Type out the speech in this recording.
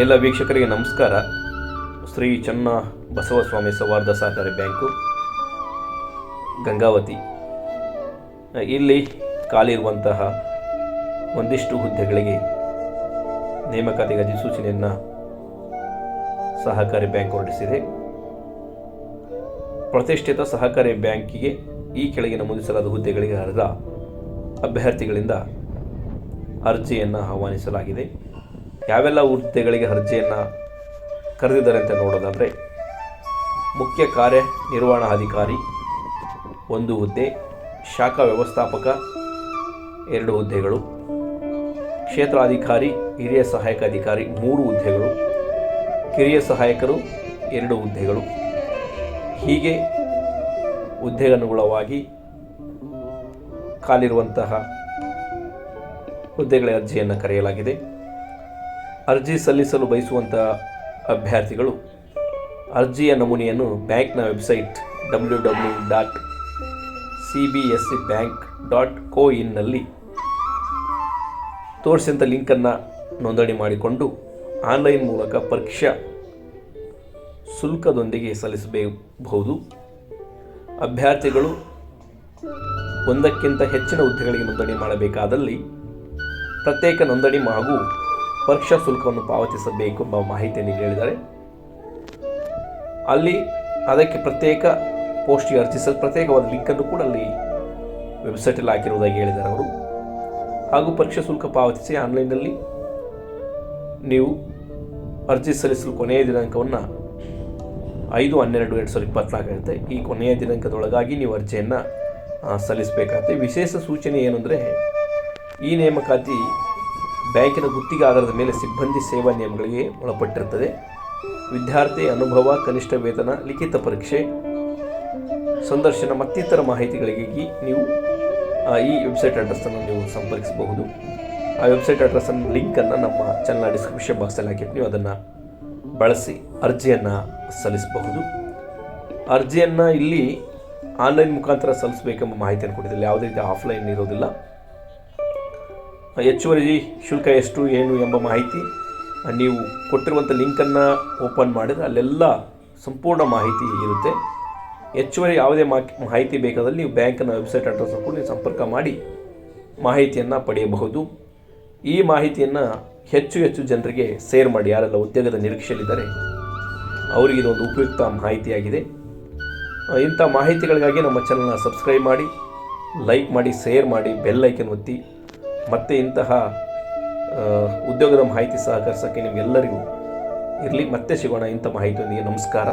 ಎಲ್ಲ ವೀಕ್ಷಕರಿಗೆ ನಮಸ್ಕಾರ. ಶ್ರೀ ಚನ್ನ ಬಸವಸ್ವಾಮಿ ಸೌಹಾರ್ದ ಸಹಕಾರಿ ಬ್ಯಾಂಕು, ಗಂಗಾವತಿ. ಇಲ್ಲಿ ಖಾಲಿ ಇರುವಂತಹ ಒಂದಿಷ್ಟು ಹುದ್ದೆಗಳಿಗೆ ನೇಮಕಾತಿಗೆ ಅಧಿಸೂಚನೆಯನ್ನು ಸಹಕಾರಿ ಬ್ಯಾಂಕ್ ಹೊರಡಿಸಿದೆ. ಪ್ರತಿಷ್ಠಿತ ಸಹಕಾರಿ ಬ್ಯಾಂಕಿಗೆ ಈ ಕೆಳಗೆ ನಮೂದಿಸಲಾದ ಹುದ್ದೆಗಳಿಗೆ ಅರ್ಹ ಅಭ್ಯರ್ಥಿಗಳಿಂದ ಅರ್ಜಿಯನ್ನು ಆಹ್ವಾನಿಸಲಾಗಿದೆ. ಯಾವೆಲ್ಲ ಹುದ್ದೆಗಳಿಗೆ ಅರ್ಜಿಯನ್ನು ಕರೆದಿದ್ದಾರೆ ಅಂತ ನೋಡೋದಾದರೆ, ಮುಖ್ಯ ಕಾರ್ಯನಿರ್ವಹಣಾಧಿಕಾರಿ ಒಂದು ಹುದ್ದೆ, ಶಾಖಾ ವ್ಯವಸ್ಥಾಪಕ ಎರಡು ಹುದ್ದೆಗಳು, ಕ್ಷೇತ್ರಾಧಿಕಾರಿ, ಹಿರಿಯ ಸಹಾಯಕ ಅಧಿಕಾರಿ ಮೂರು ಹುದ್ದೆಗಳು, ಕಿರಿಯ ಸಹಾಯಕರು ಎರಡು ಹುದ್ದೆಗಳು. ಹೀಗೆ ಹುದ್ದೆಗನುಗುಣವಾಗಿ ಖಾಲಿರುವಂತಹ ಹುದ್ದೆಗಳ ಅರ್ಜಿಯನ್ನು ಕರೆಯಲಾಗಿದೆ. ಅರ್ಜಿ ಸಲ್ಲಿಸಲು ಬಯಸುವಂಥ ಅಭ್ಯರ್ಥಿಗಳು ಅರ್ಜಿಯ ನಮೂನೆಯನ್ನು ಬ್ಯಾಂಕ್ನ website W W dot C B S C bank dot co ಇನ್ನಲ್ಲಿ ತೋರಿಸಿದಂಥ ಲಿಂಕನ್ನು ನೋಂದಣಿ ಮಾಡಿಕೊಂಡು ಆನ್ಲೈನ್ ಮೂಲಕ ಪರೀಕ್ಷಾ ಶುಲ್ಕದೊಂದಿಗೆ ಸಲ್ಲಿಸಬಹುದು ಅಭ್ಯರ್ಥಿಗಳು ಒಂದಕ್ಕಿಂತ ಹೆಚ್ಚಿನ ಹುದ್ದೆಗಳಿಗೆ ನೋಂದಣಿ ಮಾಡಬೇಕಾದಲ್ಲಿ ಪ್ರತ್ಯೇಕ ನೋಂದಣಿ ಹಾಗೂ ಪರೀಕ್ಷಾ ಶುಲ್ಕವನ್ನು ಪಾವತಿಸಬೇಕು ಎಂಬ ಮಾಹಿತಿಯನ್ನು ಹೇಳಿದ್ದಾರೆ. ಅಲ್ಲಿ ಅದಕ್ಕೆ ಪ್ರತ್ಯೇಕ ಪೋಸ್ಟ್ಗೆ ಅರ್ಜಿಸಲು, ಪ್ರತ್ಯೇಕವಾದ ಲಿಂಕನ್ನು ಕೂಡ ಅಲ್ಲಿ ವೆಬ್ಸೈಟಲ್ಲಿ ಹಾಕಿರುವುದಾಗಿ ಹೇಳಿದ್ದಾರೆ ಅವರು. ಹಾಗೂ ಪರೀಕ್ಷಾ ಶುಲ್ಕ ಪಾವತಿಸಿ ಆನ್ಲೈನ್ನಲ್ಲಿ ನೀವು ಅರ್ಜಿ ಸಲ್ಲಿಸಲು ಕೊನೆಯ ದಿನಾಂಕವನ್ನು ಐದು, ಹನ್ನೆರಡು, ಎರಡು ಸಾವಿರದ ಇಪ್ಪತ್ನಾಲ್ಕು ಇರುತ್ತೆ ಈ ಕೊನೆಯ ದಿನಾಂಕದೊಳಗಾಗಿ ನೀವು ಅರ್ಜಿಯನ್ನು ಸಲ್ಲಿಸಬೇಕಾಗುತ್ತೆ. ವಿಶೇಷ ಸೂಚನೆ ಏನು ಈ ನೇಮಕಾತಿ ಬ್ಯಾಂಕಿನ ಗುತ್ತಿಗೆ ಆಧಾರದ ಮೇಲೆ ಸಿಬ್ಬಂದಿ ಸೇವಾ ನಿಯಮಗಳಿಗೆ ಒಳಪಟ್ಟಿರುತ್ತದೆ. ವಿದ್ಯಾರ್ಥಿ ಅನುಭವ, ಕನಿಷ್ಠ ವೇತನ, ಲಿಖಿತ ಪರೀಕ್ಷೆ, ಸಂದರ್ಶನ ಮತ್ತಿತರ ಮಾಹಿತಿಗಳಿಗಾಗಿ ನೀವು ಈ ವೆಬ್ಸೈಟ್ ಅಡ್ರೆಸ್ಸನ್ನು ನೀವು ಸಂಪರ್ಕಿಸಬಹುದು. ಆ ವೆಬ್ಸೈಟ್ ಅಡ್ರೆಸ್ಸನ್ನು ಲಿಂಕನ್ನು ನಮ್ಮ ಚಾನಲ್ ಡಿಸ್ಕ್ರಿಪ್ಷನ್ ಬಾಕ್ಸಲ್ಲಿ ಹಾಕಿಟ್ಟು ನೀವು ಅದನ್ನು ಬಳಸಿ ಅರ್ಜಿಯನ್ನು ಸಲ್ಲಿಸಬಹುದು. ಅರ್ಜಿಯನ್ನು ಇಲ್ಲಿ ಆನ್ಲೈನ್ ಮುಖಾಂತರ ಸಲ್ಲಿಸಬೇಕೆಂಬ ಮಾಹಿತಿಯನ್ನು ಕೊಟ್ಟಿದ್ದಿಲ್ಲ ಯಾವುದೇ ರೀತಿ ಆಫ್ಲೈನ್ ಇರೋದಿಲ್ಲ. ಹೆಚ್ಚುವರಿ ಶುಲ್ಕ ಎಷ್ಟು, ಏನು ಎಂಬ ಮಾಹಿತಿ ನೀವು ಕೊಟ್ಟಿರುವಂಥ ಲಿಂಕನ್ನು ಓಪನ್ ಮಾಡಿದರೆ ಅಲ್ಲೆಲ್ಲ ಸಂಪೂರ್ಣ ಮಾಹಿತಿ ಇರುತ್ತೆ. ಹೆಚ್ಚುವರಿ ಯಾವುದೇ ಮಾಹಿತಿ ಬೇಕಾದಲ್ಲಿ ನೀವು ಬ್ಯಾಂಕಿನ ವೆಬ್ಸೈಟ್ ಅಡ್ರೆಸ್ ಕೂಡ ನೀವು ಸಂಪರ್ಕ ಮಾಡಿ ಮಾಹಿತಿಯನ್ನು ಪಡೆಯಬಹುದು. ಈ ಮಾಹಿತಿಯನ್ನು ಹೆಚ್ಚು ಹೆಚ್ಚು ಜನರಿಗೆ ಶೇರ್ ಮಾಡಿ, ಯಾರೆಲ್ಲ ಉದ್ಯೋಗದ ನಿರೀಕ್ಷೆಯಲ್ಲಿದ್ದಾರೆ, ಅವರಿಗೆ ಇದೊಂದು ಉಪಯುಕ್ತ ಮಾಹಿತಿಯಾಗಿದೆ. ಇಂಥ ಮಾಹಿತಿಗಳಿಗಾಗಿ ನಮ್ಮ ಚಾನಲ್ನ ಸಬ್ಸ್ಕ್ರೈಬ್ ಮಾಡಿ ಲೈಕ್ ಮಾಡಿ ಶೇರ್ ಮಾಡಿ ಬೆಲ್ ಐಕನ್ ಒತ್ತಿ. ಮತ್ತು ಇಂತಹ ಉದ್ಯೋಗದ ಮಾಹಿತಿ ಸಹಕರಿಸೋಕ್ಕೆ ನಿಮಗೆಲ್ಲರಿಗೂ ಇರಲಿ. ಮತ್ತೆ ಸಿಗೋಣ ಇಂಥ ಮಾಹಿತಿಯೊಂದಿಗೆ. ನಮಸ್ಕಾರ.